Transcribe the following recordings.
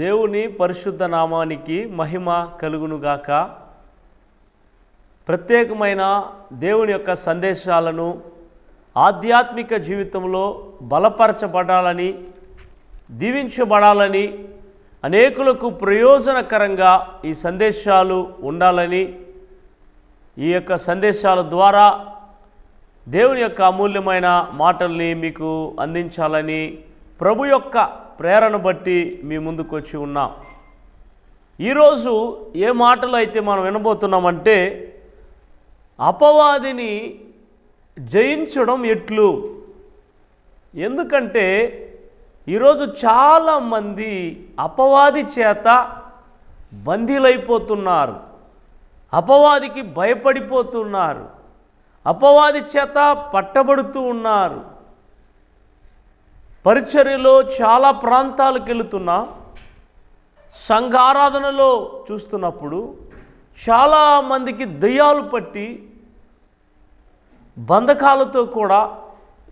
దేవుని పరిశుద్ధ నామానికి మహిమ కలుగునుగాక. ప్రత్యేకమైన దేవుని యొక్క సందేశాలను ఆధ్యాత్మిక జీవితంలో బలపరచబడాలని దీవించబడాలని అనేకులకు ప్రయోజనకరంగా ఈ సందేశాలు ఉండాలని ఈ యొక్క సందేశాల ద్వారా దేవుని యొక్క అమూల్యమైన మాటల్ని మీకు అందించాలని ప్రభు యొక్క ప్రేరణ బట్టి మీ ముందుకు వచ్చి ఉన్నాం. ఈరోజు ఏ మాటలు అయితే మనం వినబోతున్నామంటే అపవాదిని జయించడం ఎట్లు? ఎందుకంటే ఈరోజు చాలామంది అపవాది చేత బందీలైపోతున్నారు. అపవాదికి భయపడిపోతున్నారు. అపవాది చేత పట్టబడుతూ ఉన్నారు. పరిచర్యలో చాలా ప్రాంతాలకు వెళుతున్నా సంఘారాధనలో చూస్తున్నప్పుడు చాలామందికి దయ్యాలు పట్టి బంధకాలతో కూడా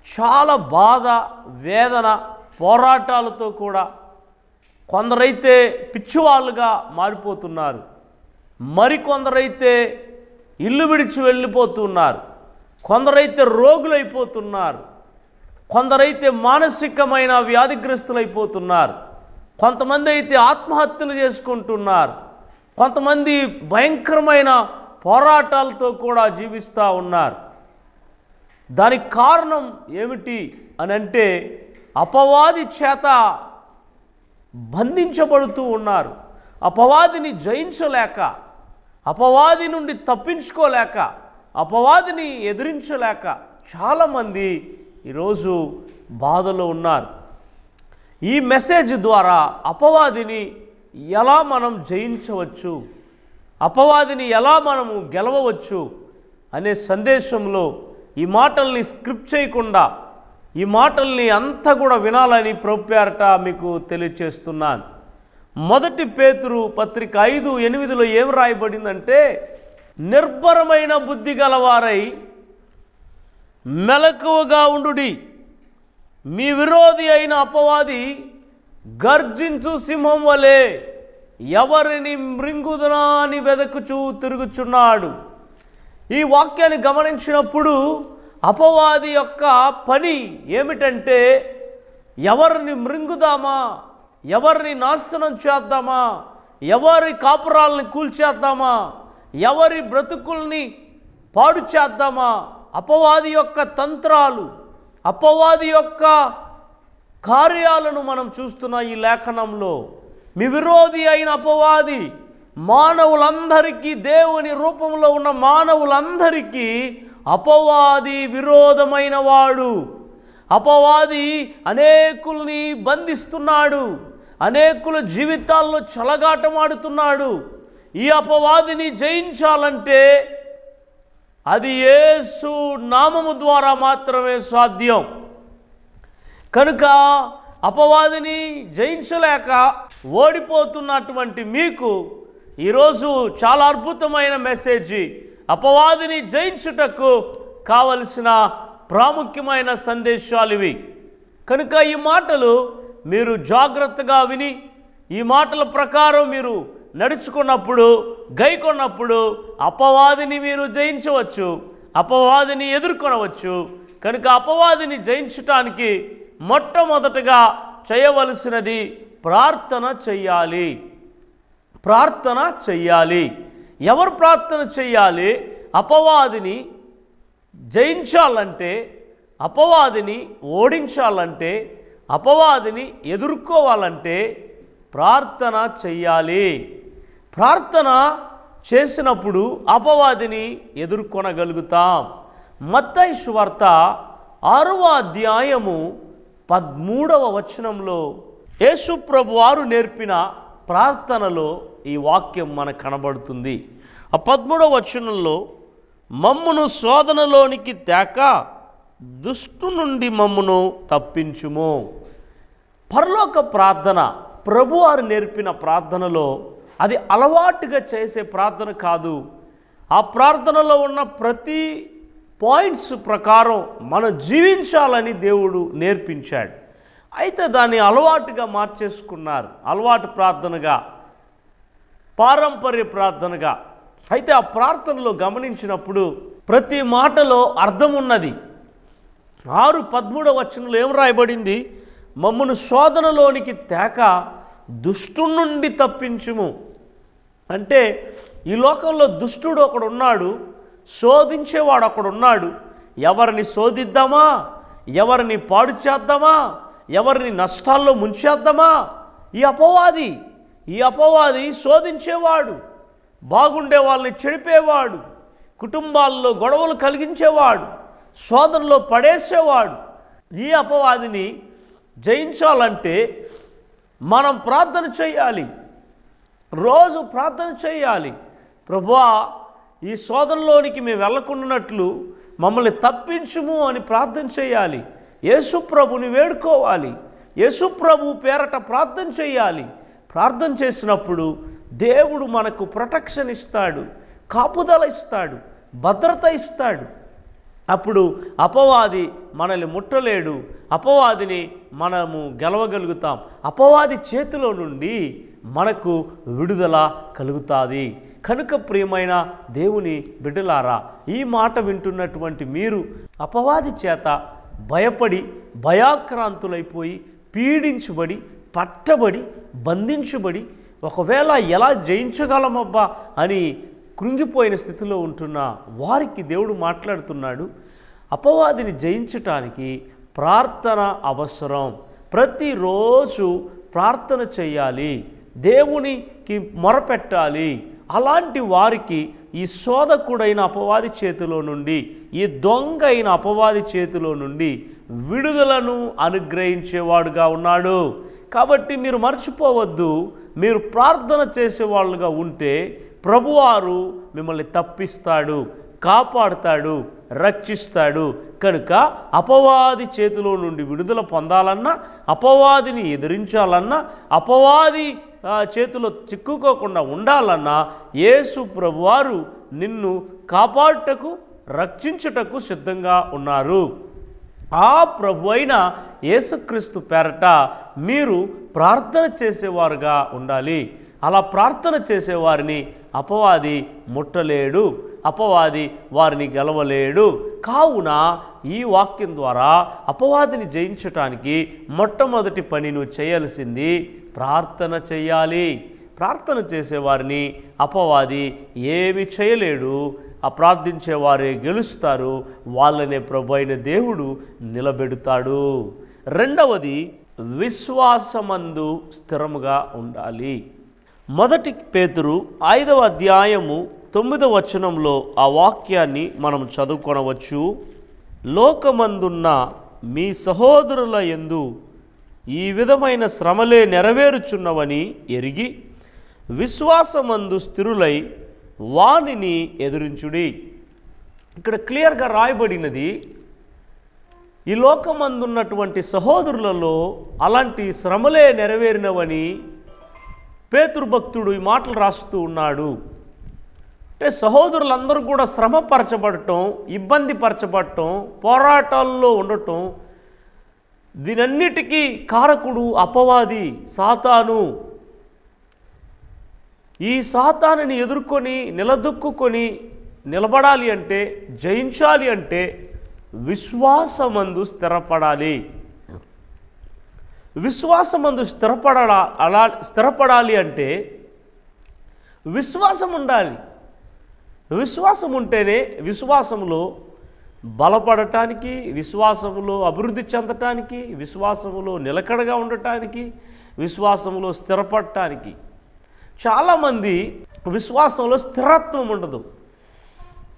చాలా బాధ వేదన పోరాటాలతో కూడా కొందరైతే పిచ్చివాళ్ళుగా మారిపోతున్నారు. మరికొందరైతే ఇల్లు విడిచి వెళ్ళిపోతున్నారు. కొందరైతే రోగులైపోతున్నారు. కొందరైతే మానసికమైన వ్యాధిగ్రస్తులైపోతున్నారు. కొంతమంది అయితే ఆత్మహత్యలు చేసుకుంటున్నారు. కొంతమంది భయంకరమైన పోరాటాలతో కూడా జీవిస్తూ ఉన్నారు. దానికి కారణం ఏమిటి అని అంటే అపవాది చేత బంధించబడుతూ ఉన్నారు. అపవాదిని జయించలేక అపవాది నుండి తప్పించుకోలేక అపవాదిని ఎదిరించలేక చాలామంది ఈరోజు బాధలో ఉన్నారు. ఈ మెసేజ్ ద్వారా అపవాదిని ఎలా మనం జయించవచ్చు? అపవాదిని ఎలా మనము గెలవవచ్చు? అనే సందేశంలో ఈ మాటల్ని స్క్రిప్ట్ చేయకుండా ఈ మాటల్ని అంతా కూడా వినాలని ప్రోప్యారట మీకు తెలియచేస్తున్నాను. మొదటి పేతురు పత్రిక ఐదు ఎనిమిదిలో ఏం రాయబడిందంటే నిర్భరమైన బుద్ధి గలవారై మెలకువగా ఉండుడి. మీ విరోధి అయిన అపవాది గర్జించు సింహం వలె ఎవరిని మృంగుదనా అని వెదకుచూ తిరుగుచున్నాడు. ఈ వాక్యాన్ని గమనించినప్పుడు అపవాది యొక్క పని ఏమిటంటే ఎవరిని మృంగుదామా ఎవరిని నాశనం చేద్దామా ఎవరి కాపురాలని కూల్చేద్దామా ఎవరి బ్రతుకుల్ని పాడు చేద్దామా అపవాది యొక్క తంత్రాలు అపవాది యొక్క కార్యాలను మనం చూస్తున్న ఈ లేఖనంలో మీ విరోధి అయిన అపవాది మానవులందరికీ దేవుని రూపంలో ఉన్న మానవులందరికీ అపవాది విరోధమైన వాడు. అపవాది అనేకుల్ని బంధిస్తున్నాడు అనేకుల జీవితాల్లో చలగాటమాడుతున్నాడు. ఈ అపవాదిని జయించాలంటే అది యేసు నామము ద్వారా మాత్రమే సాధ్యం. కనుక అపవాదిని జయించలేక ఓడిపోతున్నటువంటి మీకు ఈరోజు చాలా అద్భుతమైన మెసేజ్. అపవాదిని జయించుటకు కావలసిన ప్రాముఖ్యమైన సందేశాలు ఇవి. కనుక ఈ మాటలు మీరు జాగ్రత్తగా విని ఈ మాటల ప్రకారం మీరు నడుచుకున్నప్పుడు గైకొన్నప్పుడు అపవాదిని మీరు జయించవచ్చు అపవాదిని ఎదుర్కొనవచ్చు. కనుక అపవాదిని జయించటానికి మొట్టమొదటగా చేయవలసినది ప్రార్థన చెయ్యాలి. ప్రార్థన చెయ్యాలి. ఎవరు ప్రార్థన చెయ్యాలి? అపవాదిని జయించాలంటే అపవాదిని ఓడించాలంటే అపవాదిని ఎదుర్కోవాలంటే ప్రార్థన చెయ్యాలి. ప్రార్థన చేసినప్పుడు అపవాదిని ఎదుర్కొనగలుగుతాం. మత్తయి సువార్త ఆరవ అధ్యాయము పద్మూడవ వచనంలో యేసుప్రభు వారు నేర్పిన ప్రార్థనలో ఈ వాక్యం మనకు కనబడుతుంది. ఆ పద్మూడవ వచనంలో మమ్మును శోధనలోనికి తేక దుష్టు నుండి మమ్మును తప్పించుము. పరలోక ప్రార్థన ప్రభువారు నేర్పిన ప్రార్థనలో అది అలవాటుగా చేసే ప్రార్థన కాదు. ఆ ప్రార్థనలో ఉన్న ప్రతి పాయింట్స్ ప్రకారం మనం జీవించాలని దేవుడు నేర్పించాడు. అయితే దాన్ని అలవాటుగా మార్చేసుకున్నారు. అలవాటు ప్రార్థనగా పారంపర్య ప్రార్థనగా. అయితే ఆ ప్రార్థనలో గమనించినప్పుడు ప్రతి మాటలో అర్థం ఉన్నది. ఆరు పదమూడవ వచనంలో ఏం రాయబడింది? మమ్మను శోధనలోనికి తేక దుష్టు నుండి తప్పించుము. అంటే ఈ లోకంలో దుష్టుడు ఒకడు ఉన్నాడు శోధించేవాడు ఒకడున్నాడు ఎవరిని శోధిద్దామా? ఎవరిని పాడు చేద్దామా? ఎవరిని నష్టాల్లో ముంచేద్దామా? ఈ అపవాది ఈ అపవాది శోధించేవాడు బాగుండే వాళ్ళని చెడిపేవాడు కుటుంబాల్లో గొడవలు కలిగించేవాడు శోధనలో పడేసేవాడు. ఈ అపవాదిని జయించాలంటే మనం ప్రార్థన చేయాలి. రోజు ప్రార్థన చేయాలి. ప్రభువా ఈ శోధనలోనికి మేము వెళ్ళకుండానట్లు మమ్మల్ని తప్పించుము అని ప్రార్థన చేయాలి. యేసుప్రభుని వేడుకోవాలి. యేసుప్రభు పేరట ప్రార్థన చేయాలి. ప్రార్థన చేసినప్పుడు దేవుడు మనకు ప్రొటెక్షన్ ఇస్తాడు కాపుదల ఇస్తాడు భద్రత ఇస్తాడు. అప్పుడు అపవాది మనల్ని ముట్టలేడు. అపవాదిని మనము గెలవగలుగుతాం. అపవాది చేతిలో నుండి మనకు విడుదల కలుగుతుంది. కనుక ప్రియమైన దేవుని బిడ్డలారా ఈ మాట వింటున్నటువంటి మీరు అపవాది చేత భయపడి భయాక్రాంతులైపోయి పీడించబడి పట్టబడి బంధించబడి ఒకవేళ ఎలా జయించగలమబ్బా అని కృంగిపోయిన స్థితిలో ఉంటున్న వారికి దేవుడు మాట్లాడుతున్నాడు. అపవాదిని జయించటానికి ప్రార్థన అవసరం. ప్రతిరోజు ప్రార్థన చేయాలి. దేవునికి మొరపెట్టాలి. అలాంటి వారికి ఈ శోధకుడైన అపవాది చేతిలో నుండి ఈ దొంగ అయిన అపవాది చేతిలో నుండి విడుదలను అనుగ్రహించేవాడుగా ఉన్నాడు. కాబట్టి మీరు మర్చిపోవద్దు. మీరు ప్రార్థన చేసేవాళ్ళుగా ఉంటే ప్రభువారు మిమ్మల్ని తప్పిస్తాడు. కాపాడుతాడు రక్షిస్తాడు. కనుక అపవాది చేతిలో నుండి విడుదల పొందాలన్నా అపవాదిని ఎదిరించాలన్నా అపవాది చేతిలో చిక్కుకోకుండా ఉండాలన్నా యేసు ప్రభువారు నిన్ను కాపాడుటకు రక్షించుటకు సిద్ధంగా ఉన్నారు. ఆ ప్రభు అయిన యేసుక్రీస్తు పేరట మీరు ప్రార్థన చేసేవారుగా ఉండాలి. అలా ప్రార్థన చేసేవారిని అపవాది ముట్టలేడు. అపవాది వారిని గెలవలేడు. కావున ఈ వాక్యం ద్వారా అపవాదిని జయించటానికి మొట్టమొదటి పని నువ్వు చేయాల్సింది ప్రార్థన చేయాలి. ప్రార్థన చేసేవారిని అపవాది ఏమి చేయలేడు. ఆ ప్రార్థించేవారే గెలుస్తారు. వాళ్ళనే ప్రభు అయిన దేవుడు నిలబెడతాడు. రెండవది విశ్వాసమందు స్థిరముగా ఉండాలి. మొదటి పేతురు ఐదవ అధ్యాయము తొమ్మిదవ వచనంలో ఆ వాక్యాన్ని మనం చదువుకొనవచ్చు. లోకమందున్న మీ సహోదరుల యందు ఈ విధమైన శ్రమలే నెరవేరుచున్నవని ఎరిగి విశ్వాసమందు స్థిరులై వానిని ఎదురించుడి. ఇక్కడ క్లియర్గా రాయబడినది ఈ లోకమందున్నటువంటి సహోదరులలో అలాంటి శ్రమలే నెరవేరినవని పేతృభక్తుడు ఈ మాటలు రాస్తూ ఉన్నాడు. అంటే సహోదరులందరూ కూడా శ్రమపరచబడటం ఇబ్బంది పరచబడటం పోరాటాల్లో ఉండటం దీనన్నిటికీ కారకుడు అపవాది సాతాను. ఈ సాతానుని ఎదుర్కొని నిలదొక్కుకొని నిలబడాలి అంటే జయించాలి అంటే విశ్వాసమందు స్థిరపడాలి. విశ్వాసమందు స్థిరపడ అలా స్థిరపడాలి అంటే విశ్వాసం ఉండాలి విశ్వాసం ఉంటేనే విశ్వాసంలో బలపడటానికి విశ్వాసములో అభివృద్ధి చెందటానికి విశ్వాసములో నిలకడగా ఉండటానికి విశ్వాసంలో స్థిరపడటానికి చాలామంది విశ్వాసంలో స్థిరత్వం ఉండదు.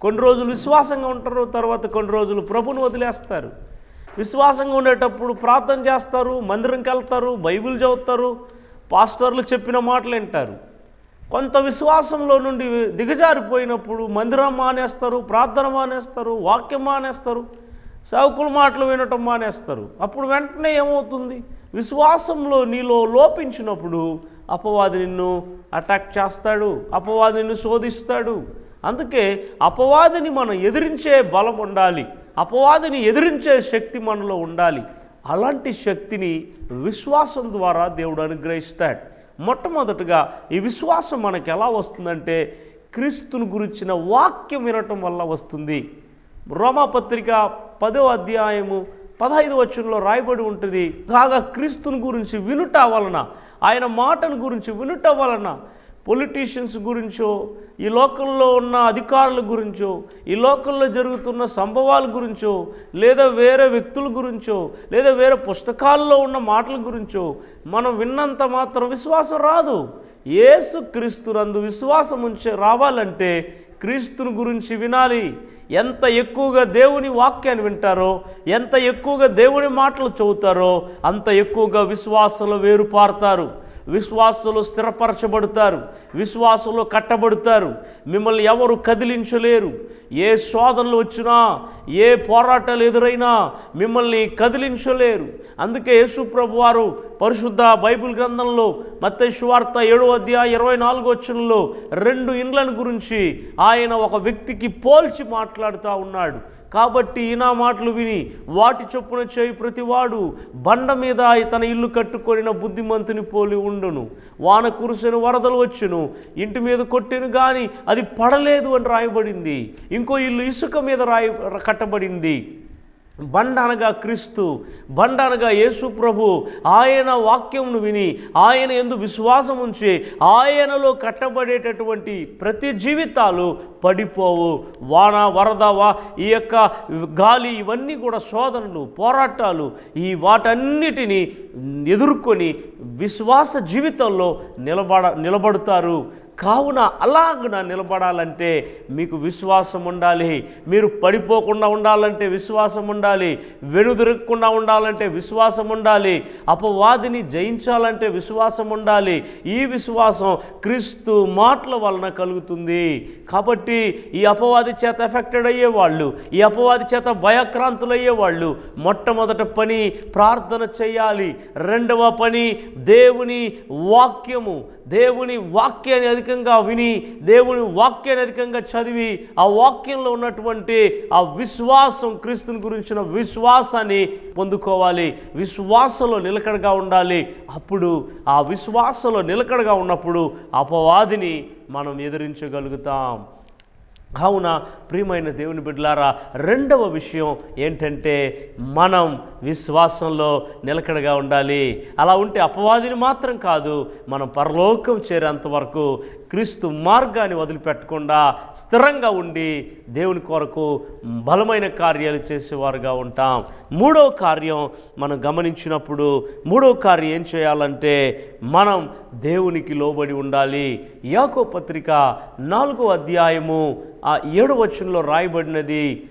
కొన్ని రోజులు విశ్వాసంగా ఉంటారు తర్వాత కొన్ని రోజులు ప్రభుని వదిలేస్తారు. విశ్వాసంగా ఉండేటప్పుడు ప్రార్థన చేస్తారు మందిరంకి వెళ్తారు బైబిల్ చదువుతారు పాస్టర్లు చెప్పిన మాటలు వింటారు. కొంత విశ్వాసంలో నుండి దిగజారిపోయినప్పుడు మందిరం మానేస్తారు ప్రార్థన మానేస్తారు వాక్యం మానేస్తారు సేవకుల మాటలు వినటం మానేస్తారు. అప్పుడు వెంటనే ఏమవుతుంది? విశ్వాసంలో నీలో లోపించినప్పుడు అపవాది నిన్ను అటాక్ చేస్తాడు అపవాది నిన్ను శోధిస్తాడు. అందుకే అపవాదిని మనం ఎదిరించే బలం ఉండాలి అపవాదిని ఎదిరించే శక్తి మనలో ఉండాలి. అలాంటి శక్తిని విశ్వాసం ద్వారా దేవుడు అనుగ్రహిస్తాడు. మొట్టమొదటగా ఈ విశ్వాసం మనకు ఎలా వస్తుందంటే క్రీస్తుని గురించిన వాక్యం వినటం వల్ల వస్తుంది. రోమాపత్రిక పదో అధ్యాయము పదహైదు వచనంలో రాయబడి ఉంటుంది. కాగా క్రీస్తుని గురించి వినుట వలన ఆయన మాటను గురించి వినుట వలన పొలిటీషియన్స్ గురించో ఈ లోకంలో ఉన్న అధికారుల గురించో ఈ లోకంలో జరుగుతున్న సంభవాల గురించో లేదా వేరే వ్యక్తుల గురించో లేదా వేరే పుస్తకాల్లో ఉన్న మాటల గురించో మనం విన్నంత మాత్రం విశ్వాసం రాదు. ఏసు క్రీస్తునందు విశ్వాసం ఉంచే రావాలంటే క్రీస్తుని గురించి వినాలి. ఎంత ఎక్కువగా దేవుని వాక్యాన్ని వింటారో ఎంత ఎక్కువగా దేవుని మాటలు చదువుతారో అంత ఎక్కువగా విశ్వాసంలో వేరుపారుతారు. విశ్వాసులు స్థిరపరచబడతారు విశ్వాసులు కట్టబడతారు మిమ్మల్ని ఎవరు కదిలించలేరు. ఏ శోధనలు వచ్చినా ఏ పోరాటాలు ఎదురైనా మిమ్మల్ని కదిలించలేరు. అందుకే యేసుప్రభు వారు పరిశుద్ధ బైబిల్ గ్రంథంలో మత్త ఏడో అధ్యాయ ఇరవై నాలుగో వచ్చంలో రెండు ఇండ్లను గురించి ఆయన ఒక వ్యక్తికి పోల్చి మాట్లాడుతూ ఉన్నాడు. కాబట్టి ఈనా మాటలు విని వాటి చొప్పున చేయి ప్రతివాడు బండ మీద తన ఇల్లు కట్టుకొనిన బుద్ధిమంతుని పోలి ఉండును. వాన కురిసిన వరదలు వచ్చును. ఇంటి మీద కొట్టెను కానీ అది పడలేదు అని రాయబడింది. ఇంకో ఇల్లు ఇసుక మీద రాయ కట్టబడింది. బండ అనగా క్రీస్తు బండ అనగా యేసు ప్రభు ఆయన వాక్యమును విని ఆయన ఎందు విశ్వాసం ఉంచి ఆయనలో కట్టబడేటటువంటి ప్రతి జీవితాలు పడిపోవు. వాన వరద వా ఈ యొక్క గాలి ఇవన్నీ కూడా శోధనలు పోరాటాలు ఈ వాటన్నిటిని ఎదుర్కొని విశ్వాస జీవితంలో నిలబడ నిలబడతారు. కావున అలాగ నిలబడాలంటే మీకు విశ్వాసం ఉండాలి. మీరు పడిపోకుండా ఉండాలంటే విశ్వాసం ఉండాలి. వెనుదిరగకుండా ఉండాలంటే విశ్వాసం ఉండాలి. అపవాదిని జయించాలంటే విశ్వాసం ఉండాలి. ఈ విశ్వాసం క్రీస్తు మాటల వలన కలుగుతుంది. కాబట్టి ఈ అపవాది చేత ఎఫెక్టెడ్ అయ్యేవాళ్ళు ఈ అపవాది చేత భయక్రాంతులు అయ్యేవాళ్ళు మొట్టమొదట పని ప్రార్థన చేయాలి. రెండవ పని దేవుని వాక్యము దేవుని వాక్యాన్ని అధికంగా విని దేవుని వాక్యాన్ని అధికంగా చదివి ఆ వాక్యంలో ఉన్నటువంటి ఆ విశ్వాసం క్రీస్తుని గురించిన విశ్వాసాన్ని పొందుకోవాలి. విశ్వాసంలో నిలకడగా ఉండాలి. అప్పుడు ఆ విశ్వాసంలో నిలకడగా ఉన్నప్పుడు అపవాదిని మనం ఎదిరించగలుగుతాం. కావున ప్రియమైన దేవుని బిడ్డలారా రెండవ విషయం ఏంటంటే మనం విశ్వాసంలో నిలకడగా ఉండాలి. అలా ఉంటే అపవాదిని మాత్రం కాదు మనం పరలోకం చేరేంత వరకు క్రీస్తు మార్గాన్ని వదిలిపెట్టకుండా స్థిరంగా ఉండి దేవుని కొరకు బలమైన కార్యాలు చేసేవారుగా ఉంటాం. మూడో కార్యం మనం గమనించినప్పుడు మూడో కార్యం ఏం చేయాలంటే మనం దేవునికి లోబడి ఉండాలి. యాకో పత్రిక నాలుగో అధ్యాయము ఆ ఏడు వచనంలో రాయబడినది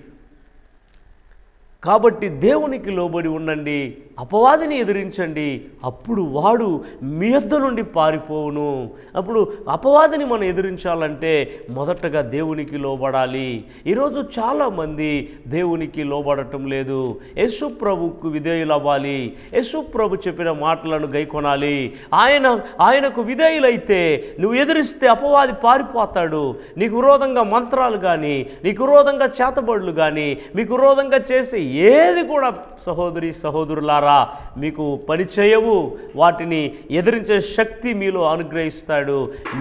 కాబట్టి దేవునికి లోబడి ఉండండి అపవాదిని ఎదిరించండి అప్పుడు వాడు మీ యొద్ద నుండి పారిపోవును. అప్పుడు అపవాదిని మనం ఎదిరించాలంటే మొదటగా దేవునికి లోబడాలి. ఈరోజు చాలామంది దేవునికి లోబడటం లేదు. యశు ప్రభుకు విధేయులు అవ్వాలి ప్రభు చెప్పిన మాటలను గైకొనాలి. ఆయన ఆయనకు విధేయులైతే నువ్వు ఎదిరిస్తే అపవాది పారిపోతాడు. నీకు విరోధంగా మంత్రాలు కానీ నీకు విరోధంగా చేతబడులు కానీ మీకు విరోధంగా చేసే ఏది కూడా సహోదరి సహోదరులారా మీకు పని చేయవు వాటిని ఎదిరించే శక్తి మీలో అనుగ్రహిస్తాడు.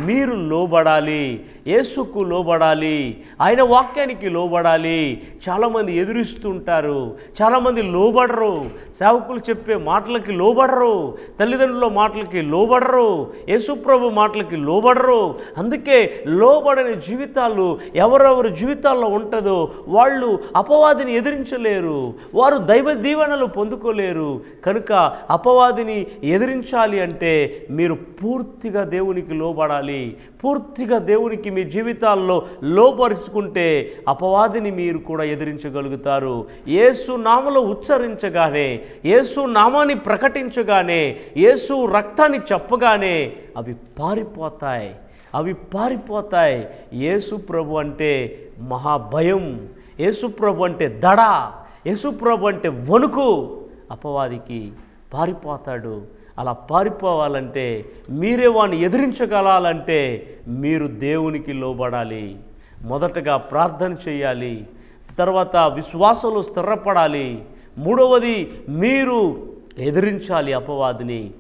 మీరు లోబడాలి యేసుకు లోబడాలి ఆయన వాక్యానికి లోబడాలి. చాలామంది ఎదురిస్తుంటారు చాలామంది లోబడరు సేవకులు చెప్పే మాటలకి లోబడరు తల్లిదండ్రుల మాటలకి లోబడరు యేసుప్రభు మాటలకి లోబడరు. అందుకే లోబడని జీవితాలు ఎవరెవరి జీవితాల్లో ఉంటుందో వాళ్ళు అపవాదిని ఎదిరించలేరు. వారు దైవ దీవెనలు పొందుకోలేరు. కనుక అపవాదిని ఎదిరించాలి అంటే మీరు పూర్తిగా దేవునికి లోబడాలి. పూర్తిగా దేవునికి మీ జీవితాల్లో లోపరుచుకుంటే అపవాదిని మీరు కూడా ఎదిరించగలుగుతారు. యేసు నామలో ఉచ్చరించగానే యేసు నామాన్ని ప్రకటించగానే యేసు రక్తాన్ని చెప్పగానే అవి పారిపోతాయి. అవి పారిపోతాయి. యేసు ప్రభు అంటే మహాభయం. యేసు ప్రభు అంటే దడ. యేసుప్రభు అంటే వణుకు అపవాదికి పారిపోతాడు. అలా పారిపోవాలంటే మీరే వాడిని ఎదిరించగలాలంటే మీరు దేవునికి లోబడాలి. మొదటగా ప్రార్థన చేయాలి. తర్వాత విశ్వాసంలో స్థిరపడాలి. మూడవది మీరు ఎదిరించాలి అపవాదిని.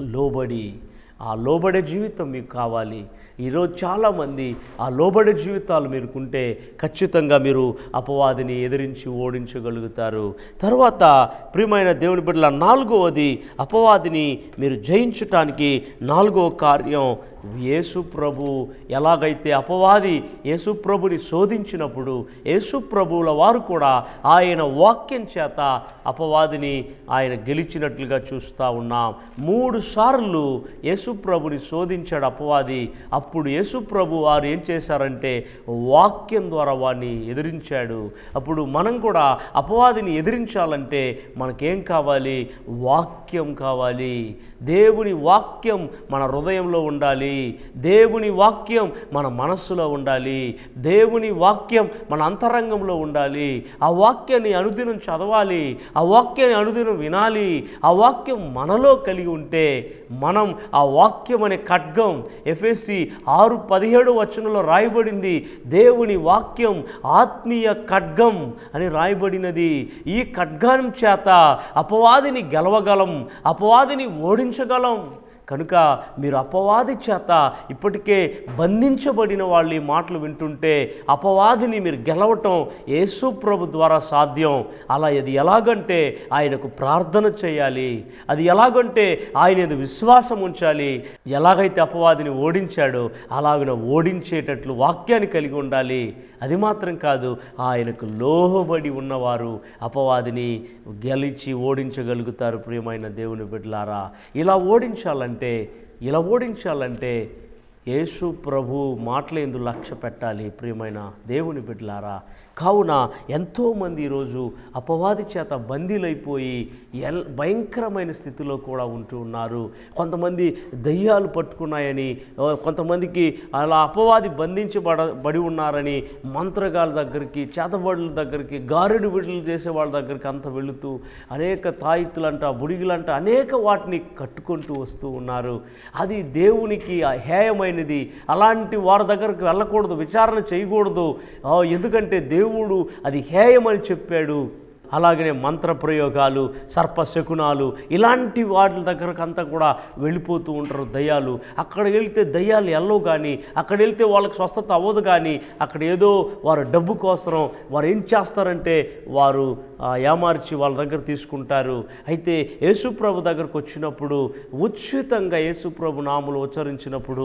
లోబడి ఆ లోబడే జీవితం మీకు కావాలి. ఈరోజు చాలామంది ఆ లోబడే జీవితాలు మీరుకుంటే ఖచ్చితంగా మీరు అపవాదిని ఎదిరించి ఓడించగలుగుతారు. తర్వాత ప్రియమైన దేవుని బిడ్డల నాలుగవది అపవాదిని మీరు జయించటానికి నాలుగవ కార్యం యేసు ప్రభు. ఎలాగైతే అపవాది యేసు ప్రభుని శోధించినప్పుడు యేసు ప్రభువుల వారు కూడా ఆయన వాక్యం చేత అపవాదిని ఆయన గెలిచినట్లుగా చూస్తూ ఉన్నాం. మూడు సార్లు యేసు ప్రభుని శోధించాడు అపవాది. అప్పుడు యేసు ప్రభు వారు ఏం చేశారంటే వాక్యం ద్వారా వాడిని ఎదిరించాడు. అప్పుడు మనం కూడా అపవాదిని ఎదిరించాలంటే మనకేం కావాలి? వాక్యం కావాలి. దేవుని వాక్యం మన హృదయంలో ఉండాలి. దేవుని వాక్యం మన మనస్సులో ఉండాలి. దేవుని వాక్యం మన అంతరంగంలో ఉండాలి. ఆ వాక్యాన్ని అనుదినం చదవాలి. ఆ వాక్యాన్ని అనుదినం వినాలి. ఆ వాక్యం మనలో కలిగి ఉంటే మనం ఆ వాక్యం అనే ఖడ్గం ఎఫ్ఎస్సి ఆరు పదిహేడు వచనంలో రాయబడింది. దేవుని వాక్యం ఆత్మీయ ఖడ్గం అని రాయబడినది. ఈ ఖడ్గం చేత అపవాదిని గెలవగలం అపవాదిని ఓడించగలం కనుక మీరు అపవాది చేత ఇప్పటికే బంధించబడిన వాళ్ళు ఈ మాటలు వింటుంటే అపవాదిని మీరు గెలవటం యేసు ప్రభు ద్వారా సాధ్యం. అలా అది ఎలాగంటే ఆయనకు ప్రార్థన చేయాలి. అది ఎలాగంటే ఆయన ఏదో విశ్వాసం ఉంచాలి. ఎలాగైతే అపవాదిని ఓడించాడో అలాగిన ఓడించేటట్లు వాక్యాన్ని కలిగి ఉండాలి. అది మాత్రం కాదు ఆయనకు లోహబడి ఉన్నవారు అపవాదిని గెలిచి ఓడించగలుగుతారు ప్రియమైన దేవుని బిడ్డలారా. ఇలా ఓడించాలంటే ఇలా ఓడించాలంటే యేసు ప్రభు మాటలేందు లక్ష్య పెట్టాలి. ప్రియమైన దేవుని బిడ్డలారా కావున ఎంతోమంది ఈరోజు అపవాది చేత బందీలైపోయి ఎల్ భయంకరమైన స్థితిలో కూడా ఉంటూ ఉన్నారు. కొంతమంది దయ్యాలు పట్టుకున్నాయని కొంతమందికి అలా అపవాది బంధించబడ బడి ఉన్నారని మంత్రగాల దగ్గరికి చేతబడుల దగ్గరికి గారెడు విడుదల చేసే వాళ్ళ దగ్గరికి అంత వెళుతూ అనేక తాయితులంట బుడిగిలంట అనేక వాటిని కట్టుకుంటూ వస్తూ ఉన్నారు. అది దేవునికి హేయమైనది. అలాంటి వారి దగ్గరకు వెళ్ళకూడదు విచారణ చేయకూడదు. ఎందుకంటే దేవుడు అది హేయమని చెప్పాడు. అలాగనే మంత్ర ప్రయోగాలు సర్పశకునాలు ఇలాంటి వాటి దగ్గరకంతా కూడా వెళ్ళిపోతూ ఉంటారు దయ్యాలు. అక్కడ వెళ్తే దయ్యాలు ఎల్లవు కానీ అక్కడ వెళ్తే వాళ్ళకి స్వస్థత అవ్వదు కానీ అక్కడ ఏదో వారు డబ్బు కోసం వారు ఏం చేస్తారంటే వారు ఏమార్చి వాళ్ళ దగ్గర తీసుకుంటారు. అయితే యేసుప్రభు దగ్గరకు వచ్చినప్పుడు ఉచితంగా యేసుప్రభు నాములు ఉచ్చరించినప్పుడు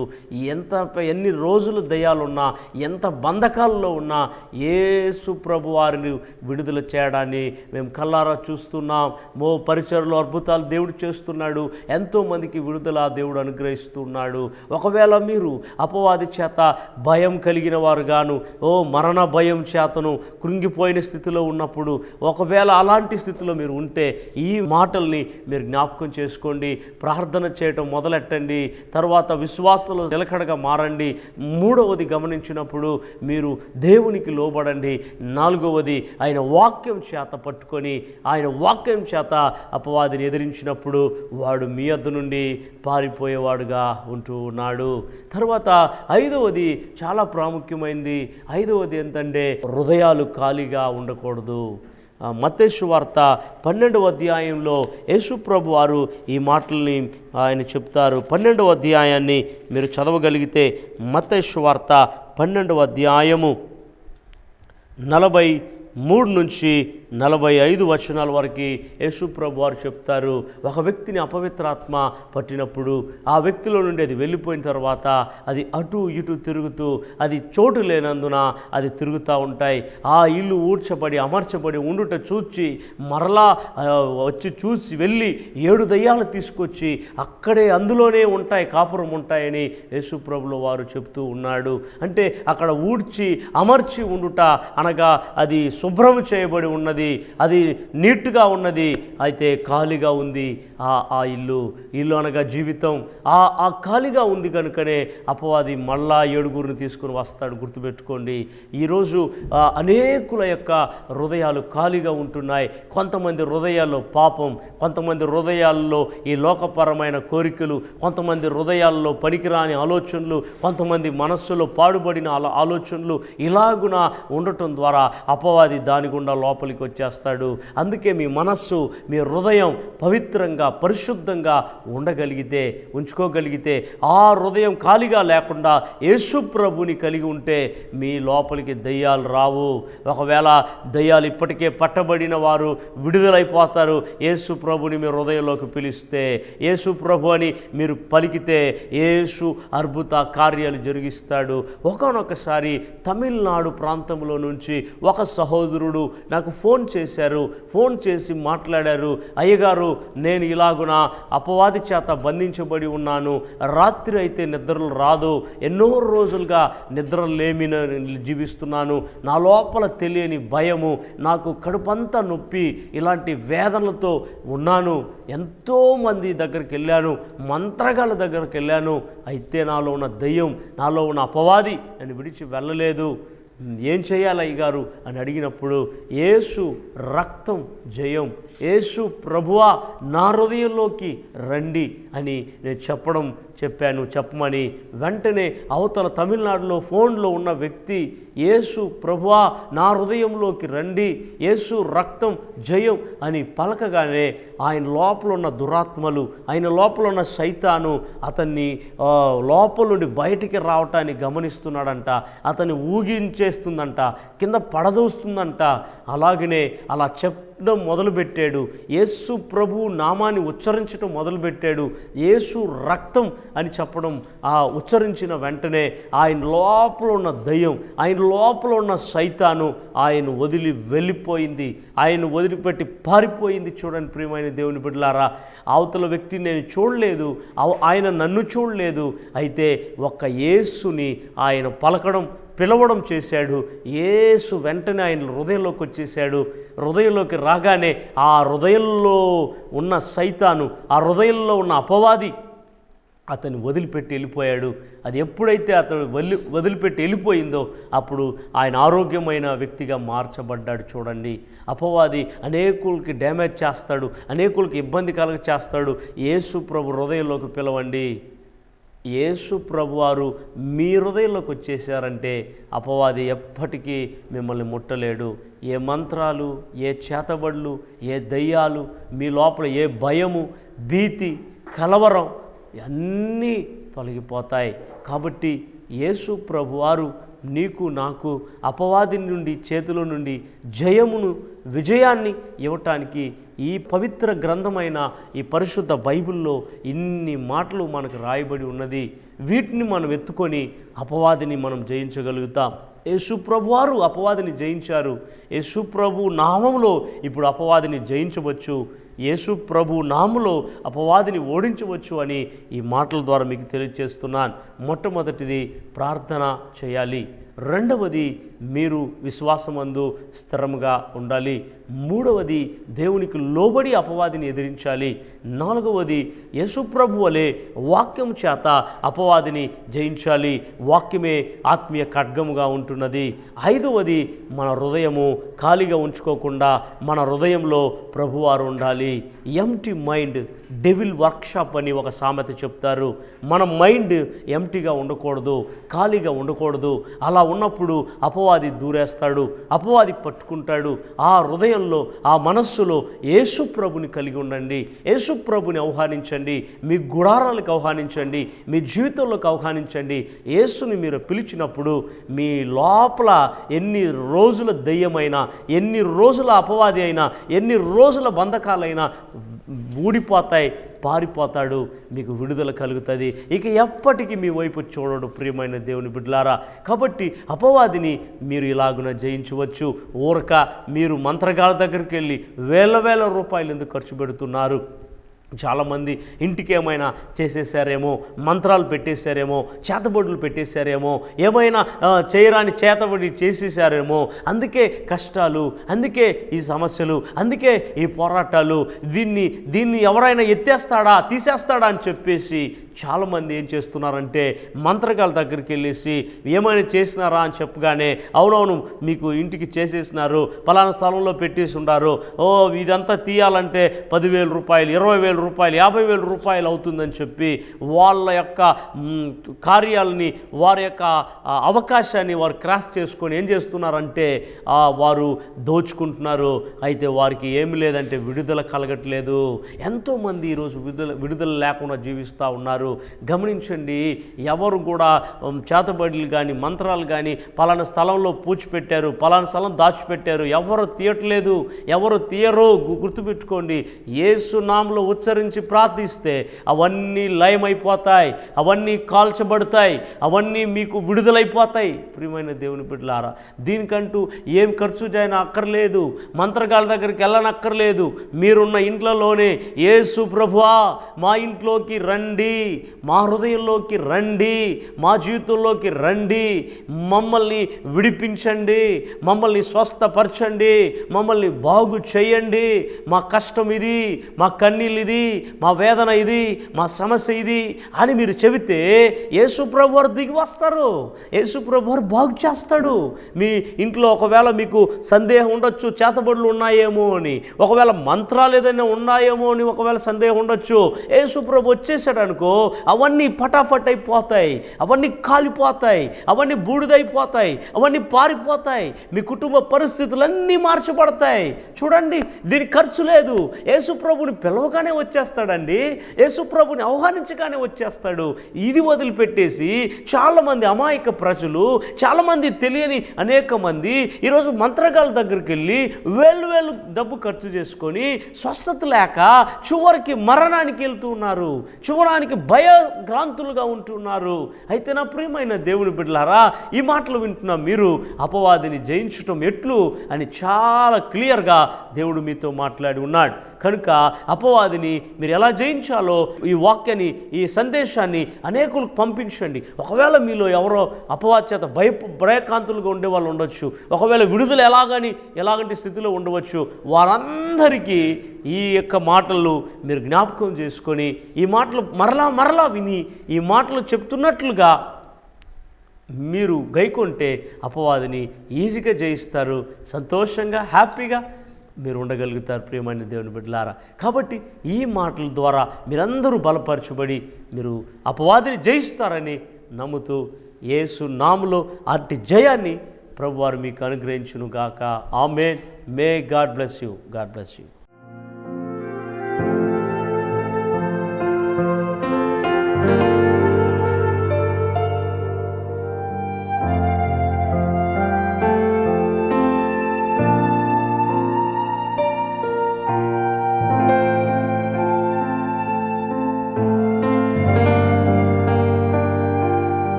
ఎంత ఎన్ని రోజులు దయ్యాలున్నా ఎంత బంధకాల్లో ఉన్నా యేసుప్రభు వారిని విడుదల చేయడాన్ని మేము కల్లారా చూస్తున్నాం. మో పరిచయలో అద్భుతాలు దేవుడు చేస్తున్నాడు. ఎంతోమందికి విడుదల దేవుడు అనుగ్రహిస్తున్నాడు. ఒకవేళ మీరు అపవాది చేత భయం కలిగిన వారు గాను ఓ మరణ భయం చేతను కృంగిపోయిన స్థితిలో ఉన్నప్పుడు ఒకవేళ అలాంటి స్థితిలో మీరు ఉంటే ఈ మాటల్ని మీరు జ్ఞాపకం చేసుకోండి. ప్రార్థన చేయటం మొదలెట్టండి. తర్వాత విశ్వాసంలో నిలకడగా మారండి. మూడవది గమనించినప్పుడు మీరు దేవునికి లోబడండి. నాలుగవది ఆయన వాక్యం చేత పట్టుకొని ఆయన వాక్యం చేత అపవాదిని ఎదిరించినప్పుడు వాడు మీ వద్ద నుండి పారిపోయేవాడుగా ఉంటూ ఉన్నాడు. తర్వాత ఐదవది చాలా ప్రాముఖ్యమైంది. ఐదవది ఏంటంటే హృదయాలు ఖాళీగా ఉండకూడదు. ఆ, వార్త పన్నెండవ అధ్యాయంలో యేసుప్రభు వారు ఈ మాటల్ని ఆయన చెప్తారు. పన్నెండవ అధ్యాయాన్ని మీరు చదవగలిగితే మత్తయి వార్త పన్నెండవ అధ్యాయము నలభై మూడు నుంచి నలభై ఐదు వచనాల వరకు యేసుప్రభు వారు చెప్తారు. ఒక వ్యక్తిని అపవిత్రాత్మ పట్టినప్పుడు ఆ వ్యక్తిలో నుండి అది వెళ్ళిపోయిన తర్వాత అది అటు ఇటు తిరుగుతూ అది చోటు లేనందున అది తిరుగుతూ ఉంటాయి. ఆ ఇల్లు ఊడ్చబడి అమర్చబడి ఉండుట చూచి మరలా వచ్చి చూసి వెళ్ళి ఏడు దయ్యాలు తీసుకొచ్చి అక్కడే అందులోనే ఉంటాయి కాపురం ఉంటాయని యేసుప్రభుల వారు చెప్తూ ఉన్నాడు. అంటే అక్కడ ఊడ్చి అమర్చి ఉండుట అనగా అది శుభ్రం చేయబడి ఉన్నది అది నీట్గా ఉన్నది అయితే ఖాళీగా ఉంది ఆ ఆ ఇల్లు. ఇల్లు అనగా జీవితం. ఆ ఆ ఖాళీగా ఉంది కనుకనే అపవాది మళ్ళా ఏడుగురిని తీసుకుని వస్తాడు గుర్తుపెట్టుకోండి. ఈరోజు అనేకుల యొక్క హృదయాలు ఖాళీగా ఉంటున్నాయి. కొంతమంది హృదయాల్లో పాపం కొంతమంది హృదయాల్లో ఈ లోకపరమైన కోరికలు కొంతమంది హృదయాల్లో పనికిరాని ఆలోచనలు కొంతమంది మనస్సులో పాడుబడిన ఆలోచనలు ఇలాగున ఉండటం ద్వారా అపవాది అపవాది దాని గుండా లోపలికి వచ్చేస్తాడు. అందుకే మీ మనస్సు మీ హృదయం పవిత్రంగా పరిశుద్ధంగా ఉండగలిగితే ఉంచుకోగలిగితే ఆ హృదయం ఖాళీగా లేకుండా యేసు ప్రభుని కలిగి ఉంటే మీ లోపలికి దయ్యాలు రావు. ఒకవేళ దయ్యాలు ఇప్పటికే పట్టబడిన వారు విడుదలైపోతారు యేసు ప్రభుని మీ హృదయంలోకి పిలిస్తే యేసు ప్రభు అని మీరు పలికితే యేసు అద్భుత కార్యాలు జరిగిస్తాడు. ఒకనొకసారి తమిళనాడు ప్రాంతంలో నుంచి ఒక సహో సహోదరుడు నాకు ఫోన్ చేశారు ఫోన్ చేసి మాట్లాడారు అయ్యగారు నేను ఇలాగున అపవాది చేత బంధించబడి ఉన్నాను రాత్రి అయితే నిద్రలు రాదు ఎన్నో రోజులుగా నిద్రలు లేమిన జీవిస్తున్నాను నా లోపల తెలియని భయము నాకు కడుపంతా నొప్పి ఇలాంటి వేదనలతో ఉన్నాను ఎంతోమంది దగ్గరికి వెళ్ళాను మంత్రగాల దగ్గరికి వెళ్ళాను అయితే నాలో ఉన్న దయ్యం నాలో ఉన్న అపవాది అని విడిచి వెళ్ళలేదు. ఏం చేయాలి అయ్యగారు అని అడిగినప్పుడు ఏసు రక్తం జయం. ఏసు ప్రభువా నా హృదయంలోకి రండి అని నేను చెప్పడం చెప్పాను చెప్పమని వెంటనే అవతల తమిళనాడులో ఫోన్లో ఉన్న వ్యక్తి యేసు ప్రభువా నా హృదయంలోకి రండి యేసు రక్తం జయం అని పలకగానే ఆయన లోపల ఉన్న దురాత్మలు ఆయన లోపల ఉన్న సైతాను అతన్ని లోపల నుండి బయటికి రావటాన్ని గమనిస్తున్నాడంట అతన్ని ఊగించేస్తుందంట కింద పడదోస్తుందంట. అలాగనే అలా చెప్ చెప్పడం మొదలుపెట్టాడు. యేసు ప్రభు నామాన్ని ఉచ్చరించడం మొదలుపెట్టాడు. యేసు రక్తం అని చెప్పడం ఆ ఉచ్చరించిన వెంటనే ఆయన లోపల ఉన్న దయ్యం ఆయన లోపల ఉన్న సైతాను ఆయన వదిలి వెళ్ళిపోయింది. ఆయన వదిలిపెట్టి పారిపోయింది చూడండి ప్రియమైన దేవుని బిడ్డలారా. అవతల వ్యక్తిని నేను చూడలేదు ఆయన నన్ను చూడలేదు. అయితే ఒక్క యేసుని ఆయన పలకడం పిలవడం చేశాడు. యేసు వెంటనే ఆయన హృదయంలోకి వచ్చేసాడు హృదయంలోకి రాగానే ఆ హృదయంలో ఉన్న సైతాను ఆ హృదయంలో ఉన్న అపవాది అతన్ని వదిలిపెట్టి వెళ్ళిపోయాడు. అది ఎప్పుడైతే అతను వదిలి వదిలిపెట్టి వెళ్ళిపోయిందో అప్పుడు ఆయన ఆరోగ్యమైన వ్యక్తిగా మార్చబడ్డాడు చూడండి. అపవాది అనేకులకి డ్యామేజ్ చేస్తాడు అనేకులకి ఇబ్బంది కలగ చేస్తాడు. యేసు ప్రభు హృదయంలోకి పిలవండి. యేసు ప్రభువారు మీ హృదయంలోకి వచ్చేసారంటే అపవాది ఎప్పటికీ మిమ్మల్ని ముట్టలేడు. ఏ మంత్రాలు ఏ చేతబడులు ఏ దయ్యాలు మీ లోపల ఏ భయము భీతి కలవరం అన్నీ తొలగిపోతాయి. కాబట్టి యేసు ప్రభువారు నీకు నాకు అపవాది నుండి చేతిలో నుండి జయమును విజయాన్ని ఇవ్వటానికి ఈ పవిత్ర గ్రంథమైన ఈ పరిశుద్ధ బైబిల్లో ఇన్ని మాటలు మనకు రాయబడి ఉన్నది. వీటిని మనం ఎత్తుకొని అపవాదిని మనం జయించగలుగుతాం. యేసుప్రభు వారు అపవాదిని జయించారు. యేసుప్రభు నామంలో ఇప్పుడు అపవాదిని జయించవచ్చు. యేసు ప్రభు అపవాదిని ఓడించవచ్చు అని ఈ మాటల ద్వారా మీకు తెలియజేస్తున్నాను. మొట్టమొదటిది ప్రార్థన చేయాలి. రెండవది మీరు విశ్వాసమందు స్థిరముగా ఉండాలి. మూడవది దేవునికి లోబడి అపవాదిని ఎదిరించాలి. నాలుగవది యేసుప్రభు వలె వాక్యం చేత అపవాదిని జయించాలి. వాక్యమే ఆత్మీయ ఖడ్గముగా ఉంటున్నది. ఐదవది మన హృదయము ఖాళీగా ఉంచుకోకుండా మన హృదయంలో ప్రభువారు ఉండాలి. ఎంటీ మైండ్ డెవిల్ వర్క్షాప్ అని ఒక సామెత చెప్తారు. మన మైండ్ ఎంటీగా ఉండకూడదు ఖాళీగా ఉండకూడదు. అలా ఉన్నప్పుడు అపవాది దూరేస్తాడు అపవాది పట్టుకుంటాడు. ఆ హృదయంలో ఆ మనస్సులో యేసు ప్రభుని కలిగి ఉండండి. యేసుప్రభుని ఆహ్వానించండి. మీ గుడారాలకు ఆహ్వానించండి. మీ జీవితంలోకి ఆహ్వానించండి. యేసుని మీరు పిలిచినప్పుడు మీ లోపల ఎన్ని రోజుల దెయ్యమైనా ఎన్ని రోజుల అపవాది అయినా ఎన్ని రోజుల బంధకాలైనా ఊడిపోతాయి పారిపోతాడు మీకు విడుదల కలుగుతుంది. ఇక ఎప్పటికీ మీ వైపు చూడడు ప్రియమైన దేవుని బిడ్డలారా. కాబట్టి అపవాదిని మీరు ఇలాగున జయించవచ్చు. ఊరక మీరు మంత్రగాల దగ్గరికి వెళ్ళి వేల వేల రూపాయలు ఎందుకు ఖర్చు పెడుతున్నారు? చాలామంది ఇంటికి ఏమైనా చేసేసారేమో మంత్రాలు పెట్టేశారేమో చేతబడులు పెట్టేశారేమో ఏమైనా చేయరాని చేతబడి చేసేసారేమో అందుకే కష్టాలు అందుకే ఈ సమస్యలు అందుకే ఈ పోరాటాలు దీన్ని దీన్ని ఎవరైనా ఎత్తేస్తాడా తీసేస్తాడా అని చెప్పేసి చాలామంది ఏం చేస్తున్నారంటే మంత్రగాల దగ్గరికి వెళ్ళేసి ఏమైనా చేసినారా? అని చెప్పగానే అవునవును మీకు ఇంటికి చేసేసినారు పలానా స్థలంలో పెట్టేసి ఉన్నారు ఓ ఇదంతా తీయాలంటే పదివేల రూపాయలు ఇరవై వేల రూపాయలు యాభై వేల రూపాయలు అవుతుందని చెప్పి వాళ్ళ యొక్క కార్యాలని వారి యొక్క అవకాశాన్ని వారు క్రాస్ చేసుకొని ఏం చేస్తున్నారంటే వారు దోచుకుంటున్నారు. అయితే వారికి ఏమి లేదంటే విడుదల కలగట్లేదు. ఎంతోమంది ఈరోజు విడుదల విడుదల లేకుండా జీవిస్తూ ఉన్నారు. గమనించండి ఎవరు కూడా చేతబడులు కానీ మంత్రాలు కానీ పలానా స్థలంలో పూచిపెట్టారు పలానా స్థలం దాచిపెట్టారు ఎవరు తీయట్లేదు ఎవరు తీయరు గుర్తుపెట్టుకోండి. యేసు ఉచ్చరించి ప్రార్థిస్తే అవన్నీ లయమైపోతాయి అవన్నీ కాల్చబడతాయి అవన్నీ మీకు విడుదలైపోతాయి. ప్రియమైన దేవుని బిడ్డలారా దీనికంటూ ఏం ఖర్చు చేయన అక్కర్లేదు మంత్రగాల దగ్గరికి వెళ్ళనక్కర్లేదు. మీరున్న ఇంట్లోనే ఏసు ప్రభువా మా ఇంట్లోకి రండి. మా హృదయంలోకి రండి మా జీవితంలోకి రండి మమ్మల్ని విడిపించండి మమ్మల్ని స్వస్థపరచండి మమ్మల్ని బాగు చేయండి. మా కష్టం ఇది మా కన్నీళ్ళు ఇది మా వేదన ఇది మా సమస్య ఇది అని మీరు చెబితే యేసుప్రభు వారు దిగి వస్తారు. యేసుప్రభు వారు బాగు చేస్తాడు. మీ ఇంట్లో ఒకవేళ మీకు సందేహం ఉండొచ్చు చేతబడులు ఉన్నాయేమో అని ఒకవేళ మంత్రాలు ఏదైనా ఉన్నాయేమో అని ఒకవేళ సందేహం ఉండొచ్చు యేసుప్రభు వచ్చేసాడనుకో వచ్చేసాడు అనుకో అవన్నీ పటాఫట్ అయిపోతాయి అవన్నీ కాలిపోతాయి అవన్నీ బూడిదైపోతాయి అవన్నీ పారిపోతాయి. మీ కుటుంబ పరిస్థితులన్నీ మార్చబడతాయి. చూడండి దీని ఖర్చు లేదు. యేసుప్రభుని పిలవగానే వచ్చేస్తాడండి. యేసుప్రభుని ఆహ్వానించగానే వచ్చేస్తాడు. ఇది వదిలిపెట్టేసి చాలామంది అమాయక ప్రజలు చాలామంది తెలియని అనేక మంది ఈరోజు మంత్రగాల దగ్గరికి వెళ్ళి వేలు వేలు డబ్బు ఖర్చు చేసుకొని స్వస్థత లేక చివరికి మరణానికి వెళ్తూ ఉన్నారు. చివరానికి భయగ్రాంతులుగా ఉంటున్నారు. అయితే నా ప్రియమైన దేవుని బిడ్డలారా ఈ మాటలు వింటున్న మీరు అపవాదిని జయించటం ఎట్లు అని చాలా క్లియర్గా దేవుడు మీతో మాట్లాడి ఉన్నాడు. కనుక అపవాదిని మీరు ఎలా జయించాలో ఈ వాక్యాన్ని ఈ సందేశాన్ని అనేకులకు పంపించండి. ఒకవేళ మీలో ఎవరో అపవాది చేత భయ భయకాంతులుగా ఉండే వాళ్ళు ఉండొచ్చు. ఒకవేళ విడుదల ఎలాగని ఎలాగంటి స్థితిలో ఉండవచ్చు. వారందరికీ ఈ యొక్క మాటలు మీరు జ్ఞాపకం చేసుకొని ఈ మాటలు మరలా మరలా విని ఈ మాటలు చెప్తున్నట్లుగా మీరు గైకొంటే అపవాదిని ఈజీగా జయిస్తారు. సంతోషంగా హ్యాపీగా మీరు ఉండగలుగుతారు ప్రియమైన దేవుని బిడ్డలారా. కాబట్టి ఈ మాటల ద్వారా మీరందరూ బలపరచబడి మీరు అపవాదిని జయిస్తారని నమ్ముతూ యేసు నాములో అట్టి జయాన్ని ప్రభువారు మీకు అనుగ్రహించును గాక amen. May God bless you. God bless you.